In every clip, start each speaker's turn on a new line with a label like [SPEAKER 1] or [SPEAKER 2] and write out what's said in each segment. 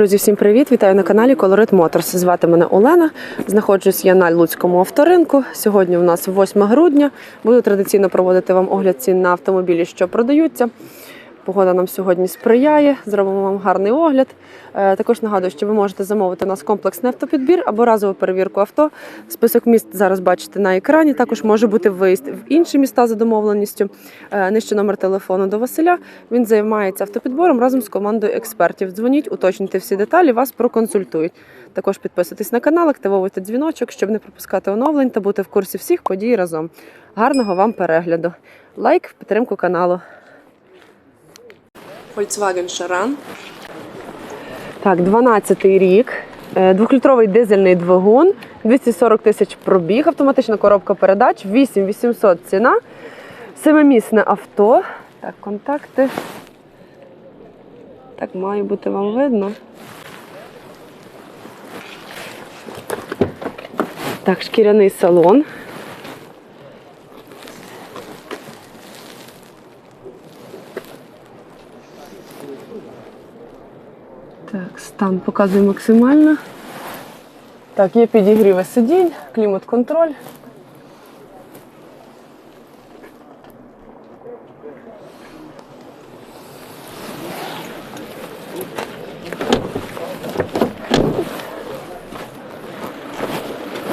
[SPEAKER 1] Друзі, всім привіт! Вітаю на каналі Colorit Motors. Звати мене Олена. Знаходжусь я на Луцькому авторинку. Сьогодні у нас 8 грудня. Буду традиційно проводити вам огляд цін на автомобілі, що продаються. Погода нам сьогодні сприяє. Зробимо вам гарний огляд. Е, Також нагадую, що ви можете замовити у нас комплексний автопідбір або разову перевірку авто. Список міст зараз бачите на екрані. Також може бути виїзд в інші міста за домовленістю. Е, Нижче номер телефону до Василя. Він займається автопідбором разом з командою експертів. Дзвоніть, уточнюйте всі деталі, вас проконсультують. Також підписуйтесь на канал, активовуйте дзвіночок, щоб не пропускати оновлень та бути в курсі всіх подій разом. Гарного вам перегляду! Лайк підтримку каналу. Volkswagen Charan. Так, 12-й рік. Е, Двохлітровий дизельний двигун, 240 тисяч пробіг, автоматична коробка передач, 8800 ціна, семимісне авто. Так, контакти. Так, має бути вам видно. Так, шкіряний салон. Так, стан показує максимально. Так, є підігріви сидінь, клімат-контроль.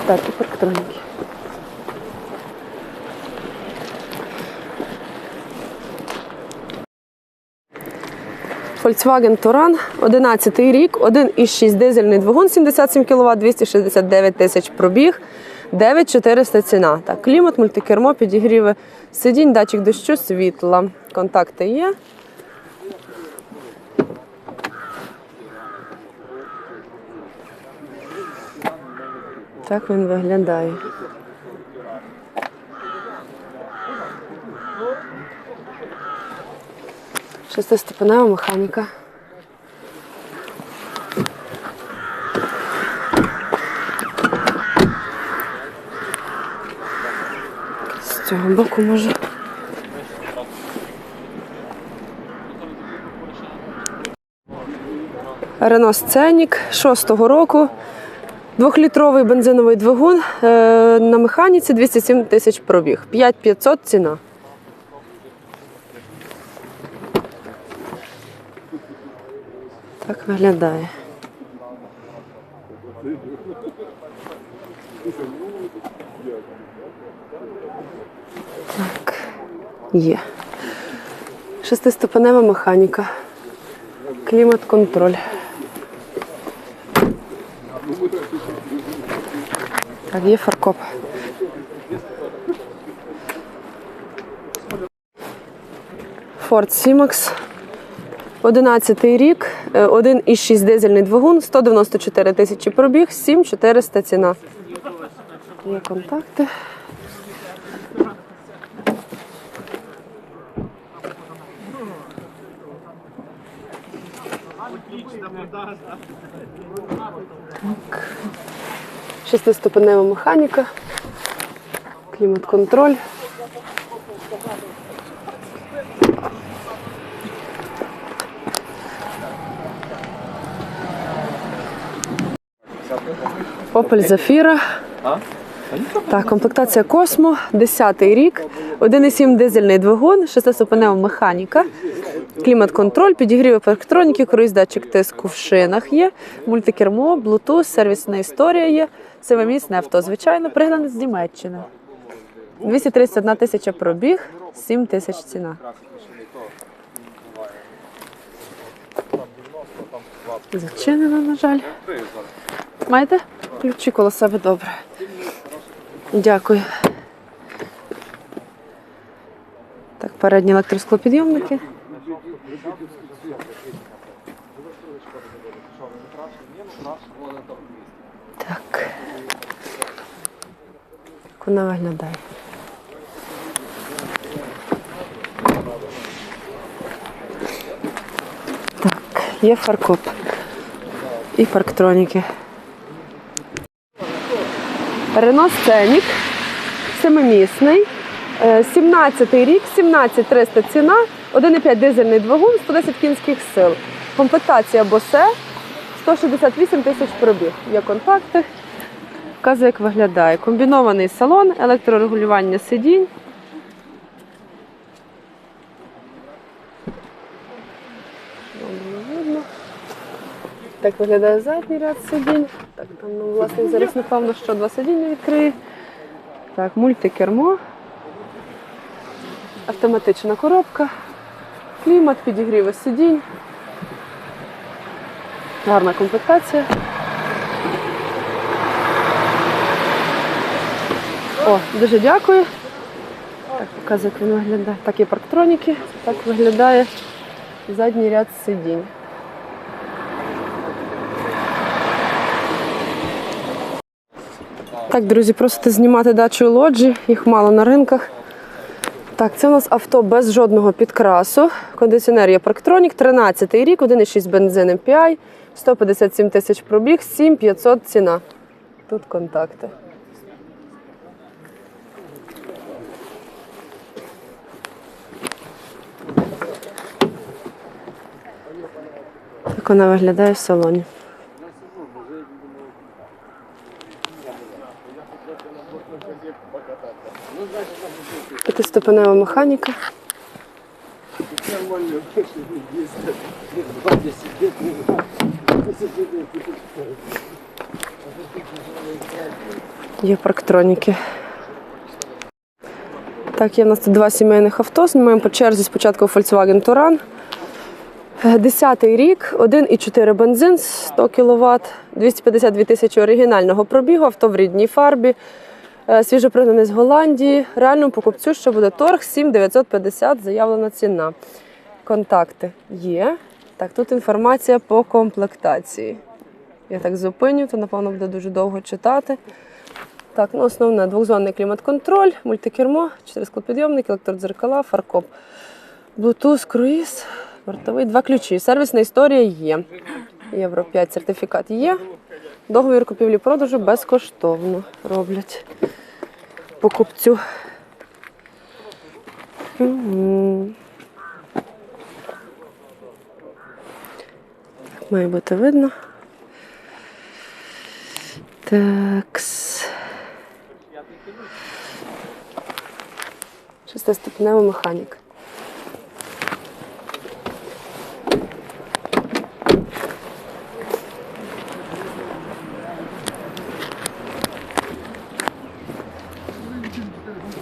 [SPEAKER 1] Так, і парктроніки. Volkswagen Touran, 11 рік, 1,6 дизельний двигун, 77 кВт, 269 тисяч пробіг, 9400 ціна. Так, клімат, мультикермо, підігріви сидінь, датчик дощу, світла. Контакти є. Так він виглядає. Шестиступенева механіка. З цього боку може. Рено Сценік 6-го року. Двохлітровий бензиновий двигун е, на механіці 207 тисяч пробіг. 5500 ціна. Так виглядає. Так, є. Шестиступенева механіка. Клімат-контроль. Так, є фаркоп. Ford Сімакс. 11 рік, 1,6 дизельний двигун, 194 тисячі пробіг, 7400 ціна. Є контакти. Так. Шестиступенева механіка, клімат-контроль. Opel Zafira. Так, комплектація Космо, 10-й рік, 1,7 дизельний двигун, шестиступенева механіка, клімат-контроль, підігрів електроніки, круїз датчик тиску в шинах є, мультикермо, Bluetooth, сервісна історія є, семимісне авто, звичайно, пригнане з Німеччини. 231 тисяча пробіг, 7 тисяч ціна. Зачинено, на жаль. Маєте? Ключі коло себе добре. Дякую. Так, передні електросклопідйомники. Так. Як вона виглядає? Так, є фаркоп і парктроніки. Рено Сценік, семимісний, Е, 17-й рік, 17300 ціна, 1,5 дизельний двигун, 110 кінських сил. Комплектація Босе, 168 тисяч пробіг. Є контакти. Вказує, як виглядає. Комбінований салон, електрорегулювання сидінь. Добре, видно. Так виглядає задній ряд сидінь. Так, там ну, власник зараз, напевно, що два сидіння відкриє. Так, мультикермо. Автоматична коробка. Клімат, підігріви сидінь. Гарна комплектація. О, дуже дякую. Так, показую, як він виглядає. Так, є парктроніки. Так виглядає задній ряд сидінь. Так, друзі, просите знімати дачу лоджі, їх мало на ринках. Так, це у нас авто без жодного підкрасу. Кондиціонер є Парктронік, 13 рік, 1,6 бензин MPI, 157 тисяч пробіг, 7500 ціна. Тут контакти. Так вона виглядає в салоні. П'ятиступенева механіка. Є парктроніки. Так, є в нас тут два сімейних авто. Знімаємо по черзі спочатку Volkswagen Touran. Е, Десятий рік, 1,4 бензин, 100 кВт, 252 тисячі оригінального пробігу, авто в рідній фарбі, е, свіжопригнаний з Голландії. Реальному покупцю, що буде торг, 7950, заявлена ціна. Контакти є. Так, тут інформація по комплектації. Я так зупиню, то напевно буде дуже довго читати. Так, ну основне двохзонний клімат-контроль, мультикермо, 4 склопідйомники, електродзеркала, фаркоп. Bluetooth, круїз, бортовий, два ключі. Сервісна історія є. Євро 5 сертифікат є. Договір купівлі-продажу безкоштовно роблять покупцю. Так, Має бути видно. Такс. Шестиступенева механіка.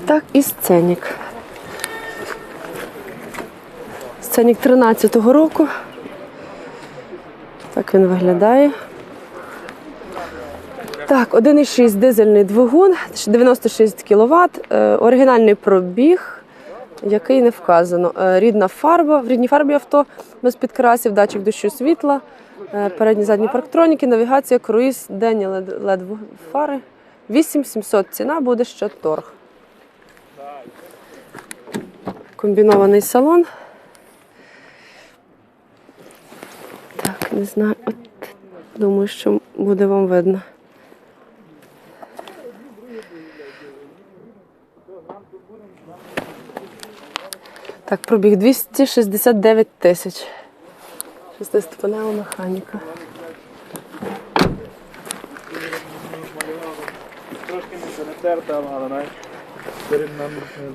[SPEAKER 1] Так, і сценік. Сценік 13-го року. Так він виглядає. Так, 1,6 дизельний двигун, 96 кВт, оригінальний пробіг, який не вказано. Е, Рідна фарба, в рідній фарбі авто без підкрасів, датчик дощу світла, е, передні задні парктроніки, навігація, круїз, денні LED фари. 8700 ціна буде ще торг. Комбінований салон. Так, не знаю. От, думаю, що буде вам видно. Так, пробіг 269 тисяч. Шестиступенева механіка.
[SPEAKER 2] Трошки не затерта, але навіть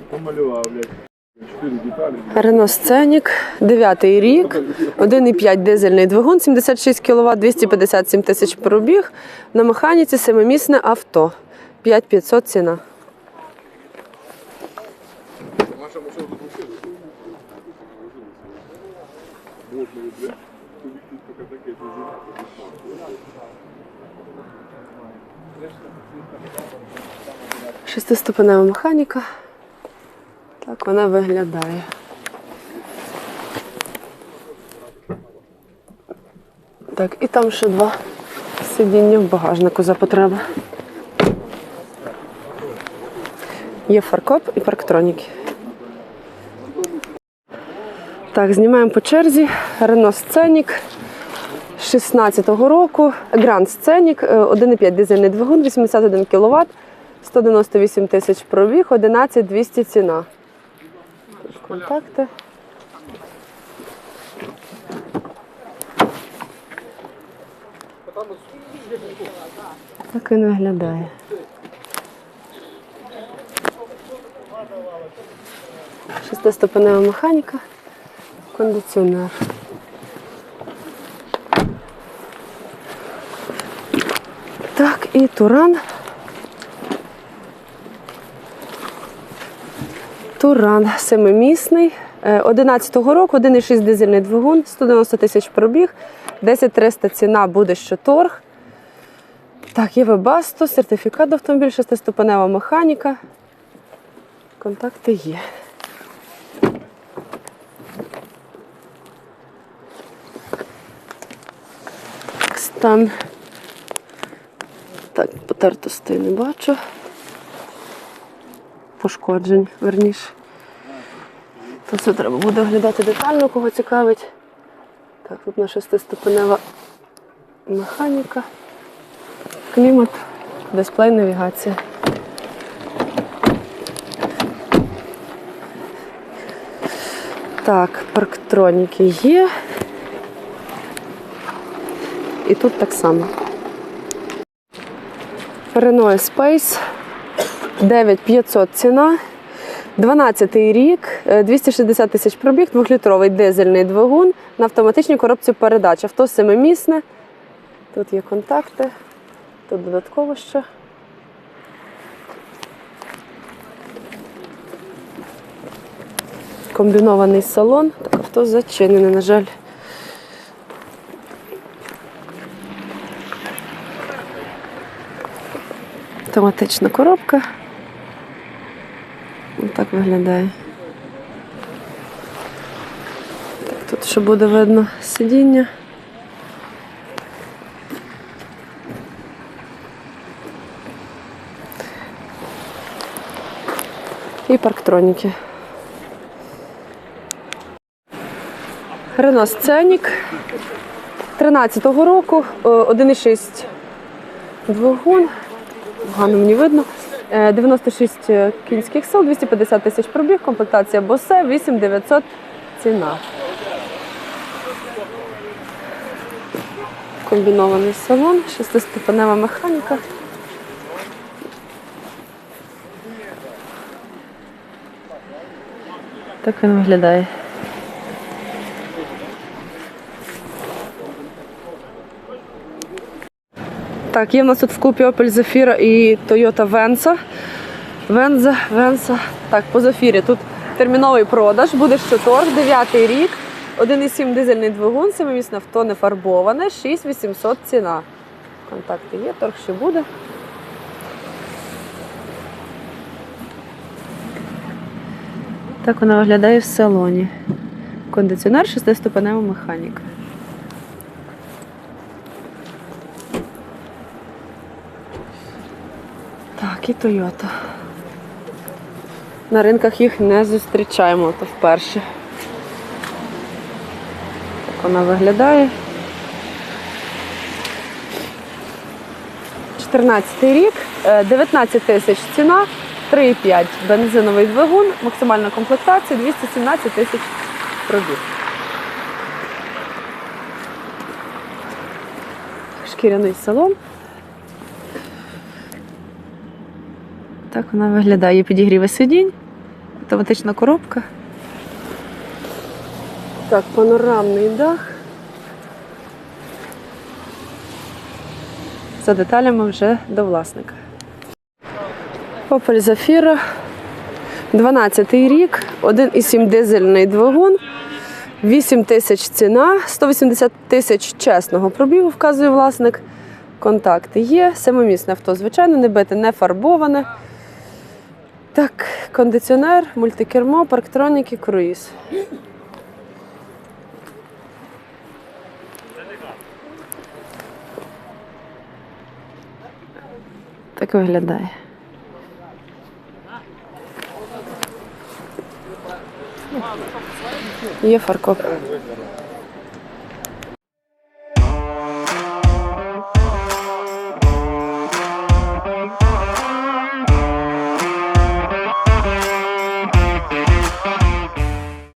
[SPEAKER 2] помалював, блядь.
[SPEAKER 1] Рено Сценік, 9 рік, 1,5 дизельний двигун, 76 кВт, 257 тисяч пробіг. На механіці семимісне авто. 5500 ціна. Шестиступенева механіка. Так вона виглядає. Так, і там ще два сидіння в багажнику за потреби. Є фаркоп і парктроніки. Так, знімаємо по черзі. Рено Сценік 16-го року. Гранд Сценік, е, 1,5 дизельний двигун, 81 кВт, 198 тисяч пробіг, 11 200 ціна. Контакти. Так він виглядає. Шестиступенева механіка, кондиціонер. Так, і туран. Туран семимісний. Е, 11-го року, 1,6 дизельний двигун, 190 тисяч пробіг, 10 300 ціна буде що торг. Так, є Webasto, сертифікат автомобіль, шестиступенева механіка. Контакти є. Стан. Так, потертостей не бачу. Пошкоджень, верніше. То це треба буде оглядати детально, кого цікавить. Так, тут на шестиступенева механіка, клімат, дисплей, навігація. Так, парктроніки є. І тут так само. Renault Space 9500 ціна. 12 рік, е, 260 тисяч пробіг, 2-літровий дизельний двигун на автоматичній коробці передач. Авто семимісне. Тут є контакти, тут додатково ще. Комбінований салон. Так, авто зачинене, на жаль. Автоматична коробка. Так виглядає. Так, тут ще буде видно сидіння. І парктроніки. Рено Сценік 13-го року, е, 1,6 двигун. Погано мені видно. Е, 96 кінських сил, 250 тисяч пробіг, комплектація Босе, 8900 ціна. Комбінований салон, шестиступенева механіка. Так він виглядає. Так, є в нас тут в купі Opel Zafira і Toyota Venza. Venza, Venza. Так, по Zafira тут терміновий продаж, буде ще торг, 9 рік, 1,7 дизельний двигун, семимісне авто не фарбоване, 6800 ціна. Контакти є, торг ще буде. Так вона виглядає в салоні. Кондиціонер, шестиступенева механіка. І Toyota. На ринках їх не зустрічаємо, то вперше. Так вона виглядає. 14 рік, е, 19 тисяч ціна, 3,5 бензиновий двигун, максимальна комплектація, 217 тисяч пробіг. Шкіряний салон. Так вона виглядає. Підігріви сидінь, автоматична коробка. Так, панорамний дах. За деталями вже до власника. Opel Zafira. 12 рік, 1,7 дизельний двигун, 8 тисяч ціна, 180 тисяч чесного пробігу, вказує власник. Контакти є. Семимісне авто, звичайно, не бите, не фарбоване. Так, кондиціонер, мультикермо, парктроніки, круїз. Так виглядає. Є фаркоп.